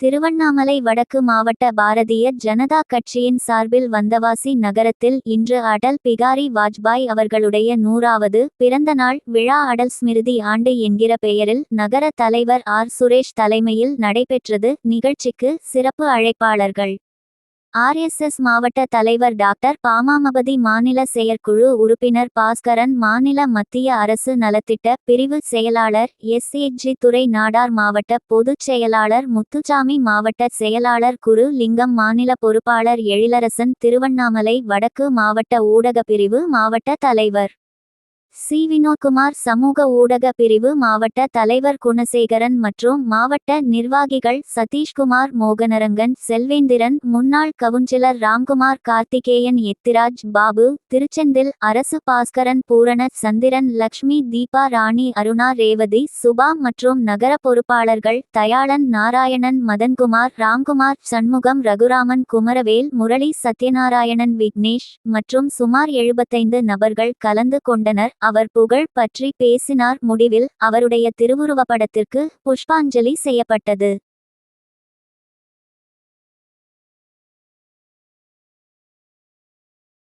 திருவண்ணாமலை வடக்கு மாவட்ட பாரதிய ஜனதா கட்சியின் சார்பில் வந்தவாசி நகரத்தில் இன்று அடல் பிகாரி வாஜ்பாய் அவர்களுடைய நூறாவது பிறந்த நாள் விழா அடல் ஸ்மிருதி ஆண்டு என்கிற பெயரில் நகர தலைவர் ஆர். சுரேஷ் தலைமையில் நடைபெற்றது. நிகழ்ச்சிக்கு சிறப்பு அழைப்பாளர்கள் ஆர்எஸ்எஸ் மாவட்ட தலைவர் டாக்டர் பாமாமபதி மாநில செயற்குழு உறுப்பினர் பாஸ்கரன் மாநில மத்திய அரசு நலத்திட்ட பிரிவு செயலாளர் எஸ்ஏஜி துறை நாடார் மாவட்ட பொதுச் செயலாளர் முத்துச்சாமி மாவட்ட செயலாளர் குரு லிங்கம் மாநில பொறுப்பாளர் எழிலரசன் திருவண்ணாமலை வடக்கு மாவட்ட ஊடக பிரிவு மாவட்ட தலைவர். சி. வினோத்குமார் சமூக ஊடக பிரிவு மாவட்ட தலைவர் குணசேகரன் மற்றும் மாவட்ட நிர்வாகிகள் சதீஷ்குமார் மோகனரங்கன் செல்வேந்திரன் முன்னாள் கவுன்சிலர் ராம்குமார் கார்த்திகேயன் எத்திராஜ் பாபு திருச்செந்தில் அரசு பாஸ்கரன் பூரண சந்திரன் லக்ஷ்மி தீபா ராணி அருணா ரேவதி சுபா மற்றும் நகர பொறுப்பாளர்கள் தயாளன் நாராயணன் மதன்குமார் ராம்குமார் சண்முகம் ரகுராமன் குமரவேல் முரளி சத்யநாராயணன் விக்னேஷ் மற்றும் சுமார் எழுபத்தைந்து நபர்கள் கலந்து கொண்டனர். அவர் புகழ் பற்றி பேசினார். முடிவில் அவருடைய திருவுருவப்படத்திற்கு புஷ்பாஞ்சலி செய்யப்பட்டது.